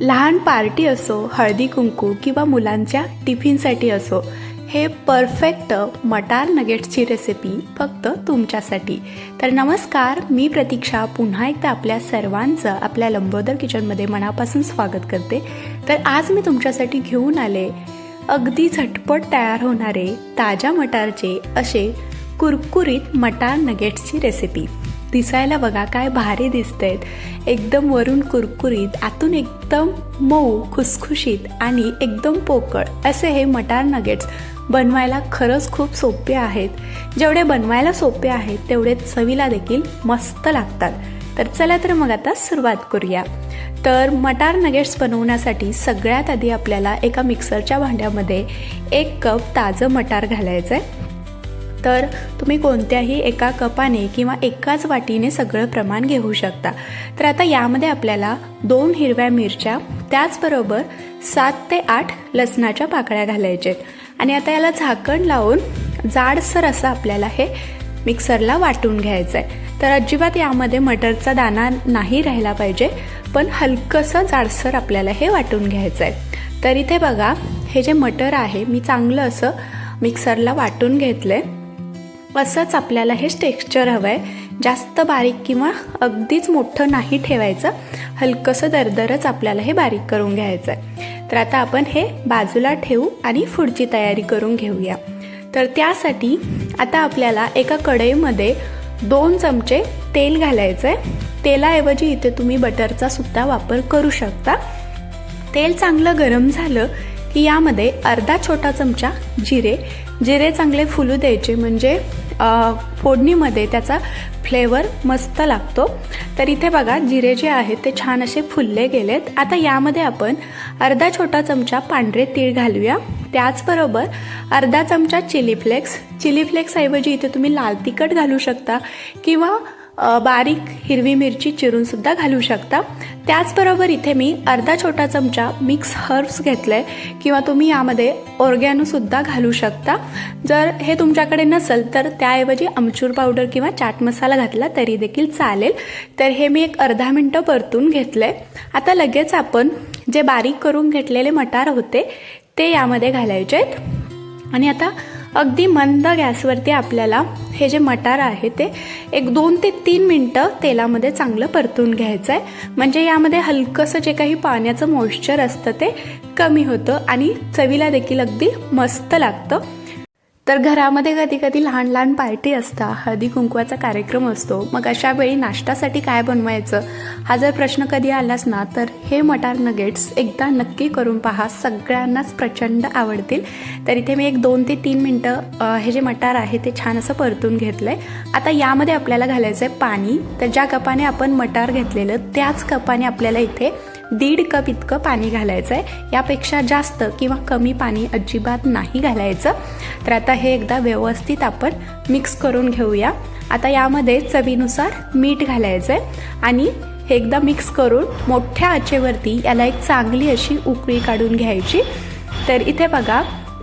लहान पार्टी असो हळदी कुंकू किंवा मुलांच्या टिफिनसाठी असो हे परफेक्ट मटार नगेट्सची रेसिपी फक्त तुमच्यासाठी. तर नमस्कार मी प्रतीक्षा. पुन्हा एकदा आपल्या सर्वांचं आपल्या लंबोदर किचनमध्ये मनापासून स्वागत करते. तर आज मी तुमच्यासाठी घेऊन आले अगदी झटपट तयार होणारे ताज्या मटारचे असे कुरकुरीत मटार नगेट्सची रेसिपी दिसायला बघा काय भारी दिसत एकदम वरून कुरकुरीत आतून एकदम मऊ खुसखुशीत आणि एकदम पोकळ असे हे मटार नगेट्स बनवायला खरंच खूप सोपे आहेत. जेवढे बनवायला सोपे आहेत तेवढे चवीला देखील मस्त लागतात. तर चला तर मग आता सुरुवात करूया. तर मटार नगेट्स बनवण्यासाठी सगळ्यात आधी आपल्याला एका मिक्सरच्या भांड्यामध्ये एक कप ताजं मटार घालायचं आहे तर तुम्ही कोणत्याही एका कपाने किंवा एकाच वाटीने सगळं प्रमाण घेऊ शकता. तर आता यामध्ये आपल्याला दोन हिरव्या मिरच्या त्याचबरोबर सात ते आठ लसणाच्या पाकळ्या घालायच्या आहेत. आणि आता याला झाकण लावून जाडसर असं आपल्याला हे मिक्सरला वाटून घ्यायचं आहे. तर अजिबात यामध्ये मटरचा दाणा नाही राहिला पाहिजे पण हलकंसं जाडसर आपल्याला हे वाटून घ्यायचं आहे. तर इथे बघा हे जे मटर आहे मी चांगलं असं मिक्सरला वाटून घेतलं आहे असंच आपल्याला हे टेक्स्चर हवं आहे जास्त बारीक किंवा अगदीच मोठं नाही ठेवायचं. हलकंसं दरदरच आपल्याला हे बारीक करून घ्यायचं आहे तर आता आपण हे बाजूला ठेवू आणि पुढची तयारी करून घेऊया. तर त्यासाठी आता आपल्याला एका कढईमध्ये दोन चमचे तेल घालायचं आहे तेलाऐवजी इथे तुम्ही बटरचा सुद्धा वापर करू शकता. तेल चांगलं गरम झालं यामध्ये अर्धा छोटा चमचा जिरे. जिरे चांगले फुलू द्यायचे म्हणजे फोडणीमध्ये त्याचा फ्लेवर मस्त लागतो. तर इथे बघा जिरे जे आहेत ते छान असे फुलले गेलेत. आता यामध्ये आपण अर्धा छोटा चमचा पांढरे तीळ घालूया. त्याचबरोबर अर्धा चमचा चिली फ्लेक्स. चिली फ्लेक्सऐवजी इथे तुम्ही लाल तिखट घालू शकता किंवा बारीक हिरवी मिरची चिरूनसुद्धा घालू शकता. त्याचबरोबर इथे मी अर्धा छोटा चमचा मिक्स हर्ब्स घेतलं आहे किंवा तुम्ही यामध्ये ऑर्गॅनोसुद्धा घालू शकता. जर हे तुमच्याकडे नसेल तर त्याऐवजी आमचूर पावडर किंवा चाट मसाला घातला तरी देखील चालेल. तर हे मी एक अर्धा मिनटं परतून घेतलं आहे आता लगेच आपण जे बारीक करून घेतलेले मटार होते ते यामध्ये घालायचे आहेत. आणि आता अगदी मंद गॅसवरती आपल्याला हे जे मटार आहे ते एक दोन ते तीन मिनटं तेलामध्ये चांगलं परतून घ्यायचं आहे म्हणजे यामध्ये हलकंसं जे काही पाण्याचं मॉइश्चर असतं ते कमी होतं आणि चवीला देखील अगदी मस्त लागतं. तर घरामध्ये कधी कधी लहान लहान पार्टी असता हळदी कुंकवाचा कार्यक्रम असतो. मग अशा वेळी नाश्त्यासाठी काय बनवायचं? हा जर प्रश्न कधी आलाच ना तर हे मटार नगेट्स एकदा नक्की करून पहा. सगळ्यांनाच प्रचंड आवडतील. तर इथे मी एक दोन ते तीन मिनटं हे जे मटार आहे ते छान असं परतून घेतलं आहे आता यामध्ये आपल्याला घालायचं आहे पाणी. तर ज्या कपाने आपण मटार घेतलेलं त्याच कपाने आपल्याला इथे दीड कप इतकं पाणी घालायचं आहे यापेक्षा जास्त किंवा कमी पाणी अजिबात नाही घालायचं. तर आता हे एकदा व्यवस्थित आपण मिक्स करून घेऊया. आता यामध्ये चवीनुसार मीठ घालायचं आहे आणि हे एकदा मिक्स करून मोठ्या आचेवरती याला एक चांगली अशी उकळी काढून घ्यायची. तर इथे बघा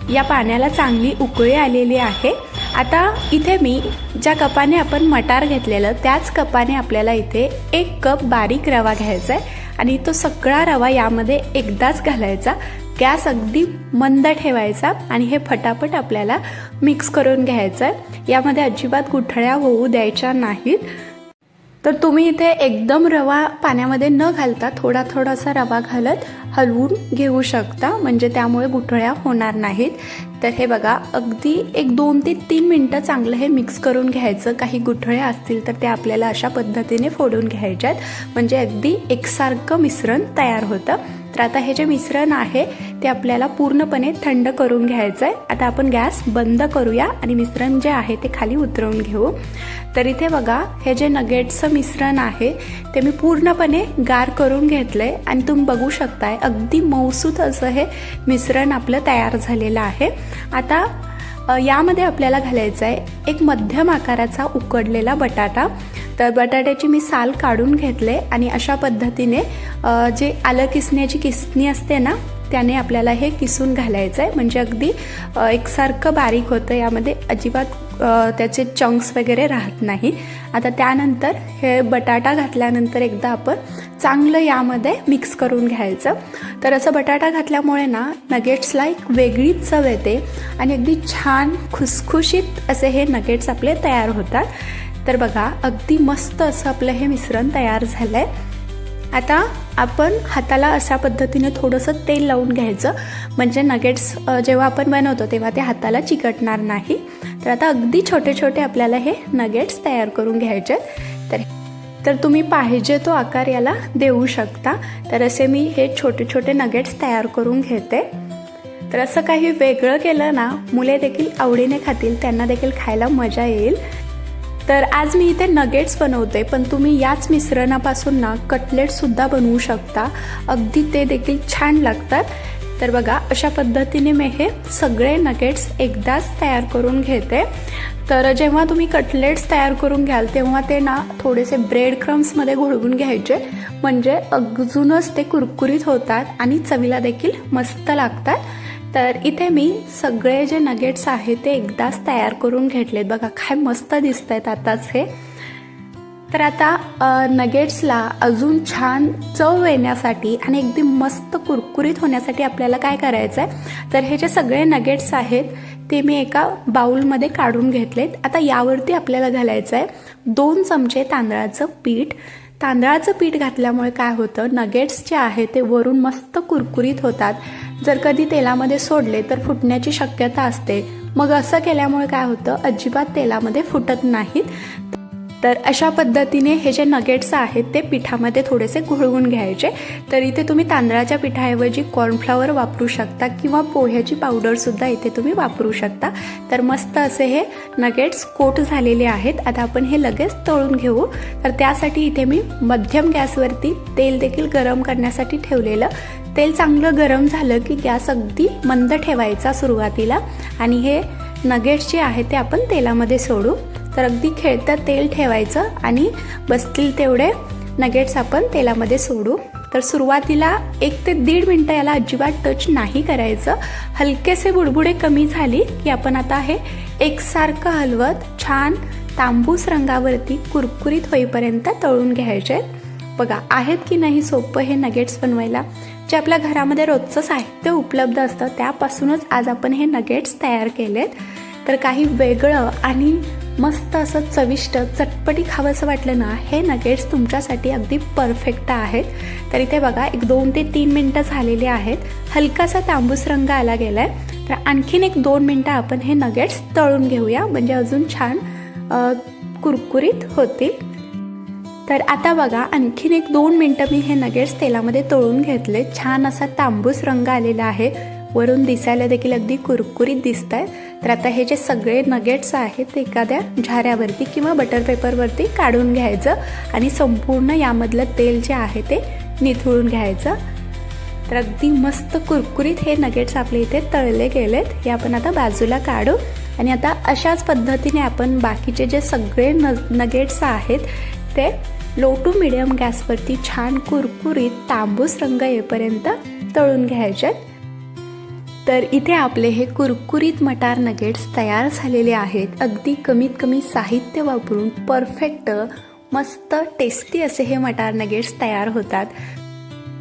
या पाण्याला चांगली उकळी आलेली आहे. आता इथे मी ज्या कपाने आपण मटार घेतलेलं त्याच कपाने आपल्याला इथे एक कप बारीक रवा घ्यायचा आहे आणि तो सगळा रवा यामध्ये एकदाच घालायचा. गॅस अगदी मंद ठेवायचा आणि हे फटाफट आपल्याला मिक्स करून घ्यायचं आहे यामध्ये अजिबात गुठळ्या होऊ द्यायच्या नाहीत. तर तुम्ही इथे एकदम रवा पाण्यामध्ये न घालता थोडा थोडासा रवा घालत हलवून घेऊ शकता. म्हणजे त्यामुळे गुठळ्या होणार नाहीत. तर हे बघा अगदी एक दोन ते तीन मिनटं चांगलं हे मिक्स करून घ्यायचं. काही गुठळ्या असतील तर ते आपल्याला अशा पद्धतीने फोडून घ्यायच्यात. म्हणजे अगदी एकसारखं मिश्रण तयार होतं. तर आता हे जे मिश्रण आहे ते आपल्याला पूर्णपणे थंड करून घ्यायचं आहे आता आपण गॅस बंद करूया आणि मिश्रण जे आहे ते खाली उतरवून घेऊ. तर इथे बघा हे जे नगेट्सचं मिश्रण आहे ते मी पूर्णपणे गार करून घेतलं आहे आणि तुम्ही बघू शकताय अगदी मौसूत असं हे मिश्रण आपलं तयार झालेलं आहे. आता यामध्ये आपल्याला घालायचं आहे एक मध्यम आकाराचा उकडलेला बटाटा. तर बटाट्याची मी साल काढून घेतले आणि अशा पद्धतीने जे आलं किसण्याची किसणी असते ना त्याने आपल्याला हे किसून घालायचं आहे म्हणजे अगदी एकसारखं बारीक होतं यामध्ये अजिबात त्याचे चंक्स वगैरे राहत नाही. आता त्यानंतर हे बटाटा घातल्यानंतर एकदा आपण चांगलं यामध्ये मिक्स करून घ्यायचं. तर असं बटाटा घातल्यामुळे ना नगेट्सला एक वेगळीच चव येते आणि अगदी छान खुसखुशीत असे हे नगेट्स आपले तयार होतात. तर बघा अगदी मस्त असं आपलं हे मिश्रण तयार झालं आहे आता आपण हाताला अशा पद्धतीने थोडंसं तेल लावून घ्यायचं. म्हणजे नगेट्स जेव्हा आपण बनवतो तेव्हा ते हाताला चिकटणार नाही. तर आता अगदी छोटे छोटे आपल्याला हे नगेट्स तयार करून घ्यायचे आहेत. तर तर तुम्ही पाहिजे तो आकार याला देऊ शकता. तर असे मी हे छोटे छोटे नगेट्स तयार करून घेते. तर असं काही वेगळं केलं ना मुले देखील आवडीने खातील त्यांना देखील खायला मजा येईल. तर आज मी इथे नगेट्स बनवते पण तुम्ही याच मिश्रणापासून ना कटलेटसुद्धा बनवू शकता. अगदी ते देखील छान लागतात. तर बघा अशा पद्धतीने मी हे सगळे नगेट्स एकदाच तयार करून घेते. तर जेव्हा तुम्ही कटलेट्स तयार करून घ्याल तेव्हा ते ना थोडेसे ब्रेड क्रम्समध्ये घोळवून घ्यायचे. म्हणजे अजूनच ते कुरकुरीत होतात आणि चवीला देखील मस्त लागतात. तर इथे मी सगळे जे नगेट्स आहेत ते एकदाच तयार करून घेतलेत. बघा काय मस्त दिसत आहेत आताच हे. तर आता नगेट्सला अजून छान चव येण्यासाठी आणि एकदम मस्त कुरकुरीत होण्यासाठी आपल्याला काय करायचं आहे तर हे जे सगळे नगेट्स आहेत ते मी एका बाउलमध्ये काढून घेतलेत. आता यावरती आपल्याला घालायचं आहे दोन चमचे तांदळाचं पीठ तांदळाचं पीठ घातल्यामुळे काय होतं? नगेट्स जे आहे ते वरून मस्त कुरकुरीत होतात. जर कधी तेलामध्ये सोडले तर फुटण्याची शक्यता असते. मग असं केल्यामुळे काय होतं? अजिबात तेलामध्ये फुटत नाहीत. तर अशा पद्धतीने हे जे नगेट्स आहेत ते पिठामध्ये थोडेसे घोळवून घ्यायचे. तर इथे तुम्ही तांदळाच्या पिठाऐवजी कॉर्नफ्लॉवर वापरू शकता किंवा पोह्याची पावडरसुद्धा इथे तुम्ही वापरू शकता. तर मस्त असे हे नगेट्स कोट झालेले आहेत. आता आपण हे लगेच तळून घेऊ. तर त्यासाठी इथे मी मध्यम गॅसवरती तेल देखील गरम करण्यासाठी ठेवलेलं. तेल चांगलं गरम झालं की गॅस अगदी मंद ठेवायचा सुरुवातीला. आणि हे नगेट्स जे आहे ते आपण तेलामध्ये सोडू. तर अगदी खेळतं तेल ठेवायचं आणि बसतील तेवढे नगेट्स आपण तेलामध्ये सोडू. तर सुरुवातीला एक ते दीड मिनटं याला अजिबात टच नाही करायचं. हलकेसे बुडबुडे कमी झाली की आपण आता हे एकसारखं हलवत छान तांबूस रंगावरती कुरकुरीत होईपर्यंत तळून घ्यायचे. आहेत बघा आहेत की नाही सोपं हे नगेट्स बनवायला? जे आपल्या घरामध्ये रोजचं साहित्य उपलब्ध असतं त्यापासूनच आज आपण हे नगेट्स तयार केलेत. तर काही वेगळं आणि मस्त असं चविष्ट चटपटी खावंसं वाटलं ना हे नगेट्स तुमच्यासाठी अगदी परफेक्ट आहेत. तर इथे बघा एक दोन ते तीन मिनटं झालेली आहेत. हलकासा तांबूस रंग आला गेला आहे तर आणखीन एक दोन मिनटं आपण हे नगेट्स तळून घेऊया. म्हणजे अजून छान कुरकुरीत होतील. तर आता बघा आणखीन एक दोन मिनटं मी हे नगेट्स तेलामध्ये तळून घेतले. छान असा तांबूस रंग आलेला आहे. वरून दिसायला देखील अगदी कुरकुरीत दिसत आहे तर आता हे जे सगळे नगेट्स आहेत ते एखाद्या झाऱ्यावरती किंवा बटर पेपरवरती काढून घ्यायचं आणि संपूर्ण यामधलं तेल जे आहे ते निथळून घ्यायचं तर अगदी मस्त कुरकुरीत हे नगेट्स आपले इथे तळले गेलेत हे आपण आता बाजूला काढू आणि आता अशाच पद्धतीने आपण बाकीचे जे सगळे न नगेट्स आहेत ते लो टू मिडियम गॅसवरती छान कुरकुरीत तांबूस रंग येईपर्यंत तळून घ्यायचे आहेत. तर इथे आपले हे कुरकुरीत मटार नगेट्स तयार झालेले आहेत. अगदी कमीत कमी साहित्य वापरून परफेक्ट मस्त टेस्टी असे हे मटार नगेट्स तयार होतात.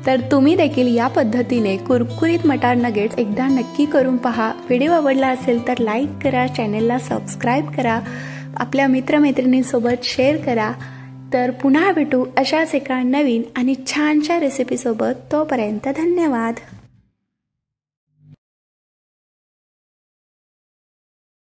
तर तुम्ही देखील या पद्धतीने कुरकुरीत मटार नगेट्स एकदा नक्की करून पहा. व्हिडिओ आवडला असेल तर लाईक करा चॅनेलला सबस्क्राईब करा. आपल्या मित्रमैत्रिणींसोबत शेअर करा. तर पुन्हा भेटू अशाच एका नवीन आणि छानशा रेसिपीसोबत तोपर्यंत धन्यवाद.